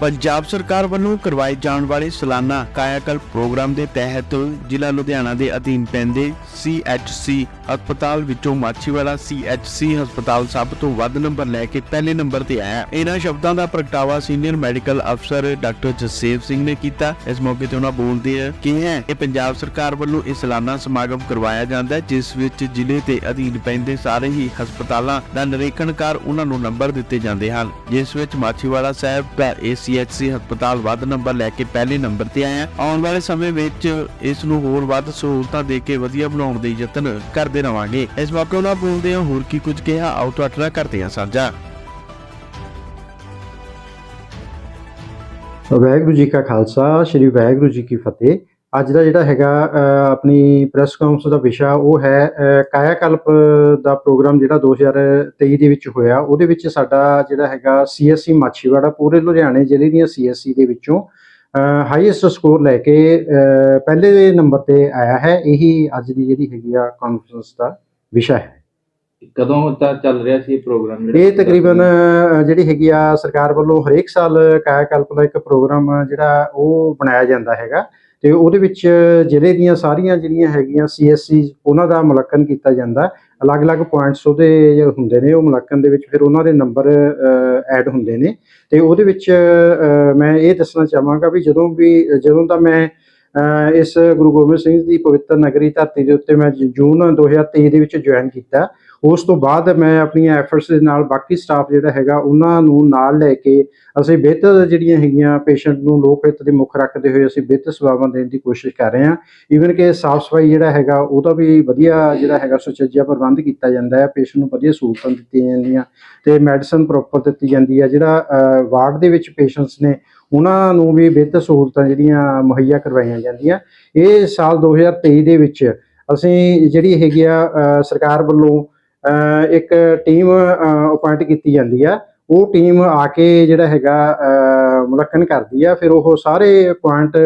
ਪੰਜਾਬ ਸਰਕਾਰ ਵੱਲੋਂ ਕਰਵਾਏ ਜਾਣ ਵਾਲੇ ਸਾਲਾਨਾ ਕਾਇਆਕਲਪ ਪ੍ਰੋਗਰਾਮ ਦੇ ਤਹਿਤ ਜ਼ਿਲ੍ਹਾ ਲੁਧਿਆਣਾ ਦੇ ਅਧੀਨ ਪੈਂਦੇ CHC ਹਸਪਤਾਲ ਵਿੱਚੋਂ ਮਾਛੀਵਾੜਾ CHC ਹਸਪਤਾਲ ਸਭ ਤੋਂ ਵੱਧ ਨੰਬਰ ਲੈ ਕੇ ਪਹਿਲੇ ਨੰਬਰ ਤੇ ਆਇਆ। ਇਹਨਾਂ ਸ਼ਬਦਾਂ ਦਾ ਪ੍ਰਗਟਾਵਾ ਸੀਨੀਅਰ ਮੈਡੀਕਲ ਅਫਸਰ ਡਾਕਟਰ ਜਸੇਵ ਸਿੰਘ ਨੇ ਕੀਤਾ। ਇਸ ਮੌਕੇ ਤੇ ਉਹਨਾਂ ਬੋਲਦੇ ਆ ਕਿ ਹੈ ਇਹ ਪੰਜਾਬ ਸਰਕਾਰ ਵੱਲੋਂ ਇਹ ਸਾਲਾਨਾ ਸਮਾਗਮ ਕਰਵਾਇਆ ਜਾਂਦਾ ਹੈ, ਜਿਸ ਵਿੱਚ ਜ਼ਿਲ੍ਹੇ ਦੇ ਅਧੀਨ ਪੈਂਦੇ ਸਾਰੇ ਹੀ ਹਸਪਤਾਲਾਂ ਦਾ ਨਿਰੀਖਣ ਕਰ ਉਹਨਾਂ ਨੂੰ ਨੰਬਰ ਦਿੱਤੇ ਜਾਂਦੇ ਹਨ, ਜਿਸ ਵਿੱਚ ਮਾਛੀਵਾੜਾ ਸਾਹਿਬ ਦਾ ACHC ਹਸਪਤਾਲ ਵੱਧ ਨੰਬਰ ਲੈ ਕੇ ਪਹਿਲੇ ਨੰਬਰ ਤੇ ਆਇਆ। ਆਉਣ ਵਾਲੇ ਸਮੇਂ ਵਿੱਚ ਇਸ ਨੂੰ ਹੋਰ ਵੱਧ ਸਹੂਲਤਾਂ ਦੇ ਕੇ ਵਧੀਆ ਬਣਾਉਣ ਦੇ ਯਤਨ ਕਰਦੇ ਰਵਾਂਗੇ। ਇਸ ਮੌਕੇ ਉਹਨਾਂ ਬੋਲਦੇ ਹੋਰ ਕੀ ਕੁਝ ਕਿਹਾ, ਆਓ ਤੁਹਾਡੇ ਕਰਦੇ ਹਾਂ ਸਾਂਝਾ। ਵਾਹਿਗੁਰੂ ਜੀ ਕਾ ਖਾਲਸਾ, ਸ੍ਰੀ ਵਾਹਿਗੁਰੂ ਜੀ ਕੀ ਫਤਿਹ। ਅੱਜ ਦਾ ਜਿਹੜਾ ਹੈਗਾ ਆਪਣੀ ਪ੍ਰੈਸ ਕਾਨਫਰੰਸ ਦਾ ਵਿਸ਼ਾ ਉਹ ਹੈ ਕਾਇਆਕਲਪ ਦਾ ਪ੍ਰੋਗਰਾਮ ਜਿਹੜਾ 2023 ਦੇ ਵਿੱਚ ਹੋਇਆ। ਉਹਦੇ ਵਿੱਚ ਸਾਡਾ ਜਿਹੜਾ ਹੈਗਾ ਸੀਐਸਸੀ ਮਾਛੀਵਾੜਾ ਪੂਰੇ ਲੁਧਿਆਣੇ ਜ਼ਿਲ੍ਹੇ ਦੀਆਂ ਸੀਐਸਸੀ ਦੇ ਵਿੱਚੋਂ ਹਾਈਐਸਟ ਸਕੋਰ ਲੈ ਕੇ ਪਹਿਲੇ ਨੰਬਰ ਤੇ ਆਇਆ ਹੈ। ਇਹੀ ਅੱਜ ਦੀ ਜਿਹੜੀ ਹੈਗੀ ਆ ਕਾਨਫਰੰਸ ਦਾ ਵਿਸ਼ਾ ਹੈ। ਕਦੋਂ ਤੱਕ ਚੱਲ ਰਿਹਾ ਸੀ ਇਹ ਪ੍ਰੋਗਰਾਮ? ਇਹ ਤਕਰੀਬਨ ਜਿਹੜੀ ਹੈਗੀ ਆ ਸਰਕਾਰ ਵੱਲੋਂ ਹਰੇਕ ਸਾਲ ਕਾਇਆਕਲਪ ਦਾ ਇੱਕ ਪ੍ਰੋਗਰਾਮ ਜਿਹੜਾ ਉਹ ਬਣਾਇਆ ਜਾਂਦਾ ਹੈਗਾ। ਤੇ ਉਹਦੇ ਵਿੱਚ ਜ਼ਿਲ੍ਹੇ ਦੀਆਂ ਸਾਰੀਆਂ ਜਿਹੜੀਆਂ ਹੈਗੀਆਂ ਸੀਐਸਸੀ ਉਹਨਾਂ ਦਾ ਮੁਲਾਂਕਣ ਕੀਤਾ ਜਾਂਦਾ। ਅਲੱਗ-ਅਲੱਗ ਪੁਆਇੰਟਸ ਉਹਦੇ ਹੁੰਦੇ ਨੇ, ਉਹ ਮੁਲਾਂਕਣ ਦੇ ਵਿੱਚ ਫਿਰ ਉਹਨਾਂ ਦੇ ਨੰਬਰ ਐਡ ਹੁੰਦੇ ਨੇ। ਤੇ ਉਹਦੇ ਵਿੱਚ ਮੈਂ ਇਹ ਦੱਸਣਾ ਚਾਹਾਂਗਾ ਵੀ ਜਦੋਂ ਵੀ, ਜਦੋਂ ਦਾ ਮੈਂ ਇਸ ਗੁਰੂ ਗੋਬਿੰਦ ਸਿੰਘ ਦੀ ਪਵਿੱਤਰ ਨਗਰੀ ਧਰਤੀ ਦੇ ਉੱਤੇ ਮੈਂ ਜ- ਜੂਨ 2023 ਦੇ ਵਿੱਚ ਜੁਆਇਨ ਕੀਤਾ। ਉਸ ਤੋਂ ਬਾਅਦ ਮੈਂ ਆਪਣੀਆਂ ਐਫਰਟਸ ਦੇ ਨਾਲ ਬਾਕੀ ਸਟਾਫ ਜਿਹੜਾ ਹੈਗਾ, ਉਹਨਾਂ ਨੂੰ ਨਾਲ ਲੈ ਕੇ ਅਸੀਂ ਬਿਹਤਰ ਜਿਹੜੀਆਂ ਹੈਗੀਆਂ ਪੇਸ਼ੈਂਟ ਨੂੰ ਲੋਕ ਹਿੱਤ ਦੇ ਮੁੱਖ ਰੱਖਦੇ ਹੋਏ ਅਸੀਂ ਬਿਹਤਰ ਸੇਵਾਵਾਂ ਦੇਣ ਦੀ ਕੋਸ਼ਿਸ਼ ਕਰ ਰਹੇ ਹਾਂ। ਈਵਨ ਕਿ ਸਾਫ਼ ਸਫ਼ਾਈ ਜਿਹੜਾ ਹੈਗਾ, ਉਹਦਾ ਵੀ ਵਧੀਆ ਜਿਹੜਾ ਹੈਗਾ ਸੁਚੱਜਾ ਪ੍ਰਬੰਧ ਕੀਤਾ ਜਾਂਦਾ ਹੈ। ਪੇਸ਼ੈਂਟ ਨੂੰ ਵਧੀਆ ਸਹੂਲਤਾਂ ਦਿੱਤੀਆਂ ਜਾਂਦੀਆਂ ਤੇ ਮੈਡੀਸਨ ਪ੍ਰੋਪਰ ਦਿੱਤੀ ਜਾਂਦੀ ਹੈ। ਜਿਹੜਾ ਵਾਰਡ ਦੇ ਵਿੱਚ ਪੇਸ਼ੈਂਟਸ ਨੇ ਉਹਨਾਂ ਨੂੰ ਵੀ ਬਿਹਤਰ ਸਹੂਲਤਾਂ ਜਿਹੜੀਆਂ ਮੁਹੱਈਆ ਕਰਵਾਈਆਂ ਜਾਂਦੀਆਂ। ਇਹ ਸਾਲ 2023 ਦੇ ਵਿੱਚ ਅਸੀਂ ਜਿਹੜੀ ਹੈਗੀ ਆ ਸਰਕਾਰ ਵੱਲੋਂ ਅ, ਇੱਕ ਟੀਮ ਅਪਾਇੰਟ ਕੀਤੀ ਜਾਂਦੀ ਆ। ਉਹ ਟੀਮ ਆ ਕੇ ਜਿਹੜਾ ਹੈਗਾ ਅ, ਕਰਦੀ ਆ। ਫਿਰ ਉਹ ਸਾਰੇ ਪੁਆਇੰਟ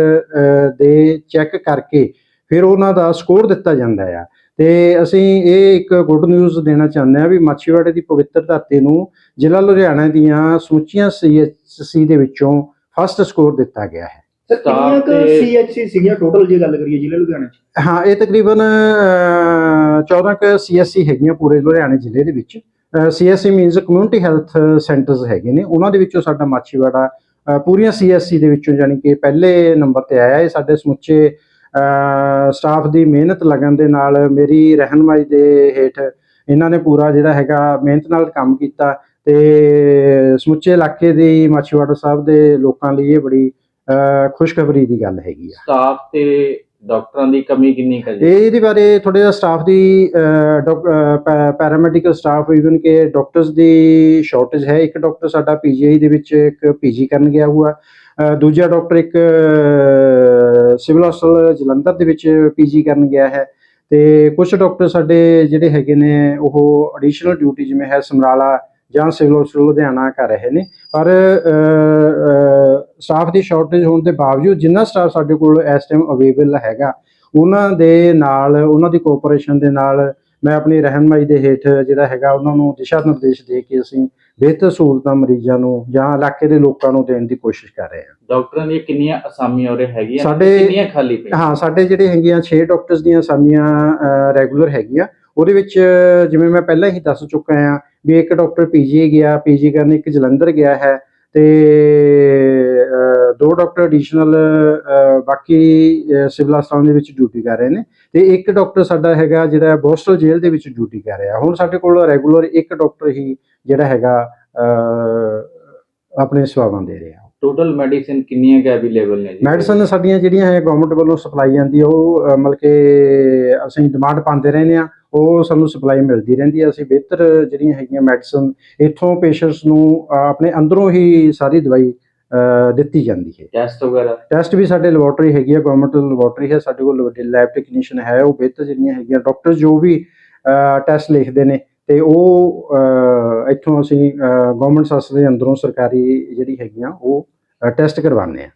ਦੇ ਚੈੱਕ ਕਰਕੇ ਫਿਰ ਉਹਨਾਂ ਦਾ ਸਕੋਰ ਦਿੱਤਾ ਜਾਂਦਾ ਆ। ਤੇ ਅਸੀਂ ਇਹ ਇੱਕ ਗੁੱਡ ਨਿਊਜ਼ ਦੇਣਾ ਚਾਹੁੰਦੇ ਆ ਵੀ ਮਾਛੀਵਾੜੇ ਦੀ ਪਵਿੱਤਰ ਧਰਤੀ ਨੂੰ ਜ਼ਿਲ੍ਹਾ ਲੁਧਿਆਣਾ ਦੀਆਂ ਸਮੁੱਚੀਆਂ ਸੀਐਚਸੀ ਦੇ ਵਿੱਚੋਂ ਫਸਟ ਸਕੋਰ ਦਿੱਤਾ ਗਿਆ ਹੈ। ਤੇ- ਸੀਐਚਸੀ ਸੀਗੀਆਂ? ਟੋਟਲ ਜੇ ਗੱਲ ਕਰੀਏ ਜ਼ਿਲ੍ਹੇ ਲੁਧਿਆਣੇ ਚ। ਹਾਂ ਇਹ ਤਕਰੀਬਨ ਅਹ, 14 ਕ ਸੀਐਸਸੀ ਹੈਗੀਆਂ ਪੂਰੇ ਲੁਧਿਆਣੇ ਜ਼ਿਲ੍ਹੇ ਦੇ ਵਿੱਚ। CSC means community health centres ਹੈਗੇ ਨੇ। ਉਹਨਾਂ ਦੇ ਵਿੱਚੋਂ ਸਾਡਾ ਮਾਛੀਵਾੜਾ ਪੂਰੀਆਂ ਸੀਐਸਸੀ ਦੇ ਵਿੱਚੋਂ ਯਾਨੀ ਕਿ ਪਹਿਲੇ ਨੰਬਰ ਤੇ ਆਇਆ। ਇਹ ਸਾਡੇ ਸਮੁੱਚੇ ਸਟਾਫ ਦੀ ਮਿਹਨਤ ਲਗਨ ਦੇ ਨਾਲ ਮੇਰੀ ਰਹਿਨਮਾਈ ਦੇ ਹੇਠ ਇਹਨਾਂ ਨੇ ਪੂਰਾ ਜਿਹੜਾ ਹੈਗਾ ਮਿਹਨਤ ਨਾਲ ਕੰਮ ਕੀਤਾ। ਤੇ ਸਮੁੱਚੇ ਇਲਾਕੇ ਦੀ ਮਾਛੀਵਾੜਾ ਸਾਹਿਬ ਦੇ ਲੋਕਾਂ ਲਈ ਇਹ ਬੜੀ ਖੁਸ਼ਖਬਰੀ ਦੀ ਗੱਲ ਹੈਗੀ ਆ। ਸਟਾਫ ਤੇ ਡਾਕਟਰਾਂ ਦੀ ਕਮੀ ਕਿੰਨੀ ਹੈ ਜੀ? ਇਹ ਇਹਦੇ ਬਾਰੇ ਥੋੜੇ ਜਿਹਾ ਸਟਾਫ ਦੀ ਪੈਰਾਮੈਡੀਕਲ ਸਟਾਫ ਇਵਨ ਕਿ ਡਾਕਟਰਸ ਦੀ ਸ਼ਾਰਟੇਜ ਹੈ। ਇੱਕ ਡਾਕਟਰ ਸਾਡਾ ਪੀਜੀਆਈ ਦੇ ਵਿੱਚ ਇੱਕ ਪੀਜੀ ਕਰਨ ਗਿਆ ਹੋਇਆ ਦੂਜਾ ਡਾਕਟਰ ਇੱਕ ਸਿਵਲ ਹਸਪਤਾਲ ਜਲੰਧਰ ਦੇ ਵਿੱਚ ਪੀਜੀ ਕਰਨ ਗਿਆ ਹੈ। ਤੇ ਕੁਝ ਡਾਕਟਰ ਸਾਡੇ ਜਿਹੜੇ ਹੈਗੇ ਨੇ ਉਹ ਐਡੀਸ਼ਨਲ ਡਿਊਟੀ ਜਿਵੇਂ ਹੈ ਸਮਰਾਲਾ ਜਾਂ ਸਿਵਲ ਹਸਪਤਾਲ ਲੁਧਿਆਣਾ ਕਰ ਰਹੇ ਨੇ। ਪਰ ਸਟਾਫ ਦੀ ਸ਼ਾਰਟੇਜ ਹੋਣ ਦੇ ਬਾਵਜੂਦ ਜਿੰਨਾ ਸਟਾਫ ਸਾਡੇ ਕੋਲ ਇਸ ਟਾਈਮ ਅਵੇਲੇਬਲ ਹੈਗਾ ਉਹਨਾਂ ਦੇ ਨਾਲ ਉਹਨਾਂ ਦੀ ਕੋਆਪਰੇਸ਼ਨ ਦੇ ਨਾਲ ਮੈਂ ਆਪਣੀ ਰਹਿਨਮਾਈ ਦੇ ਹੇਠ ਜਿਹੜਾ ਹੈਗਾ ਉਹਨਾਂ ਨੂੰ ਦਿਸ਼ਾ ਨਿਰਦੇਸ਼ ਦੇ ਕੇ ਅਸੀਂ ਬਿਹਤਰ ਸਹੂਲਤਾਂ ਮਰੀਜ਼ਾਂ ਨੂੰ ਜਾਂ ਇਲਾਕੇ ਦੇ ਲੋਕਾਂ ਨੂੰ ਦੇਣ ਦੀ ਕੋਸ਼ਿਸ਼ ਕਰ ਰਹੇ ਹਾਂ। ਡਾਕਟਰਾਂ ਦੀਆਂ ਕਿੰਨੀਆਂ ਅਸਾਮੀਆਂ ਉਰੇ ਹੈਗੀਆਂ? ਕਿੰਨੀਆਂ ਖਾਲੀ ਪਈਆਂ? ਹਾਂ ਸਾਡੇ ਜਿਹੜੇ ਹੈਗੀਆਂ 6 ਡਾਕਟਰਸ ਦੀਆਂ ਅਸਾਮੀਆਂ ਰੈਗੂਲਰ ਹੈਗੀਆਂ। ਉਹਦੇ ਵਿੱਚ ਜਿਵੇਂ ਮੈਂ ਪਹਿਲਾਂ ਹੀ ਦੱਸ ਚੁੱਕਾ ਹਾਂ ਵੀ ਇੱਕ ਡਾਕਟਰ ਪੀਜੀ ਗਿਆ ਪੀਜੀ ਕਰਨ ਇੱਕ ਜਲੰਧਰ ਗਿਆ ਹੈ ਤੇ ਦੋ ਡਾਕਟਰ ਐਡੀਸ਼ਨਲ ਬਾਕੀ ਸਿਵਲ ਹਸਪਤਾਲ ਦੇ ਵਿੱਚ ਡਿਊਟੀ ਕਰ ਰਹੇ ਨੇ ਤੇ ਇੱਕ ਡਾਕਟਰ ਸਾਡਾ ਹੈਗਾ ਜਿਹੜਾ ਬੋਸਟਲ ਜੇਲ੍ਹ ਦੇ ਵਿੱਚ ਡਿਊਟੀ ਕਰ ਰਿਹਾ। ਹੁਣ ਸਾਡੇ ਕੋਲ ਰੈਗੂਲਰ ਇੱਕ ਡਾਕਟਰ ਹੀ ਜਿਹੜਾ ਹੈਗਾ ਆਪਣੇ ਸੇਵਾਵਾਂ ਦੇ ਰਿਹਾ। ਟੋਟਲ ਮੈਡੀਸਿਨ ਕਿੰਨੀਆਂ ਕੁ ਅਵੇਲੇਬਲ ਨੇ ਜੀ? ਮੈਡੀਸਨ ਸਾਡੀਆਂ ਜਿਹੜੀਆਂ ਹੈ ਗਵਰਨਮੈਂਟ ਵੱਲੋਂ ਸਪਲਾਈ ਜਾਂਦੀ ਉਹ ਮਤਲਬ ਕਿ ਅਸੀਂ ਡਿਮਾਂਡ ਪਾਉਂਦੇ ਰਹਿੰਦੇ ਆ ਉਹ ਸਾਨੂੰ ਸਪਲਾਈ ਮਿਲਦੀ ਰਹਿੰਦੀ ਆ। ਅਸੀਂ ਬਿਹਤਰ ਜਿਹੜੀਆਂ ਹੈਗੀਆਂ ਮੈਡੀਸਨ ਇੱਥੋਂ ਪੇਸ਼ੈਂਟਸ ਨੂੰ ਆਪਣੇ ਅੰਦਰੋਂ ਹੀ ਸਾਰੀ ਦਵਾਈ ਦਿੱਤੀ ਜਾਂਦੀ ਹੈ। ਟੈਸਟ ਵਗੈਰਾ? ਟੈਸਟ ਵੀ ਸਾਡੇ ਲੈਬੋਰਟਰੀ ਹੈਗੀ ਆ ਗਵਰਨਮੈਂਟ ਲੈਬੋਰਟਰੀ ਹੈ ਸਾਡੇ ਕੋਲ ਲੈਬ ਟੈਕਨੀਸ਼ੀਅਨ ਹੈ ਉਹ ਬਿਹਤਰ ਜਿਹੜੀਆਂ ਹੈਗੀਆਂ। ਡਾਕਟਰ ਜੋ ਵੀ ਟੈਸਟ ਲਿਖਦੇ ਨੇ ਤੇ ਉਹ ਇੱਥੋਂ ਅਸੀਂ ਗਵਰਨਮੈਂਟ ਸੰਸਥਾ ਦੇ ਅੰਦਰੋਂ ਸਰਕਾਰੀ ਜਿਹੜੀ ਹੈਗੀਆਂ ਉਹ ਟੈਸਟ ਕਰਵਾਉਂਦੇ ਆ।